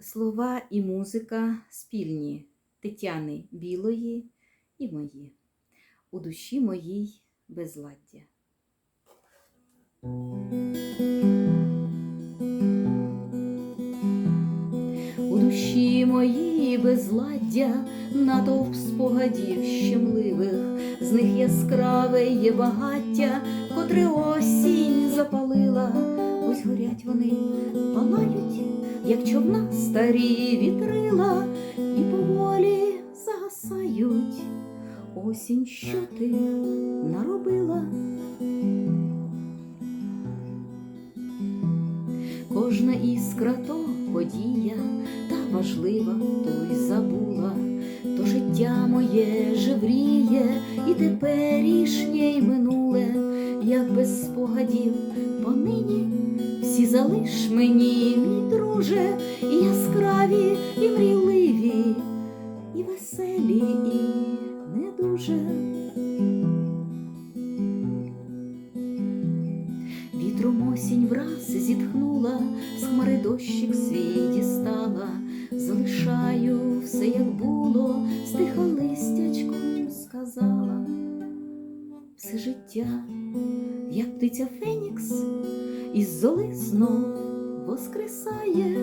Слова і музика спільні Тетяни Білої і мої. У душі моїй безладдя. У душі моїй безладдя натовп спогадів щемливих, з них яскраве є багаття, котре осінь запалила. Горять вони, палають, як човна старі вітрила, і поволі загасають. Осінь, що ти наробила? Кожна іскра то подія, та важлива, то й забула, то життя моє жевріє, і теперішнє й минуле, як без спогадів понині, всі залиш мені, мій друже, і яскраві, і мрійливі, і веселі, і не дуже. Вітром осінь враз зітхнула, з хмари дощик свій дістала, залишаю все, як було, стиха листячком сказала. Все життя, як птиця Фенікс, із золи знов воскресає,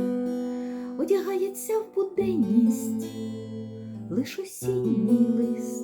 одягається в буденність, лиш осінній лист.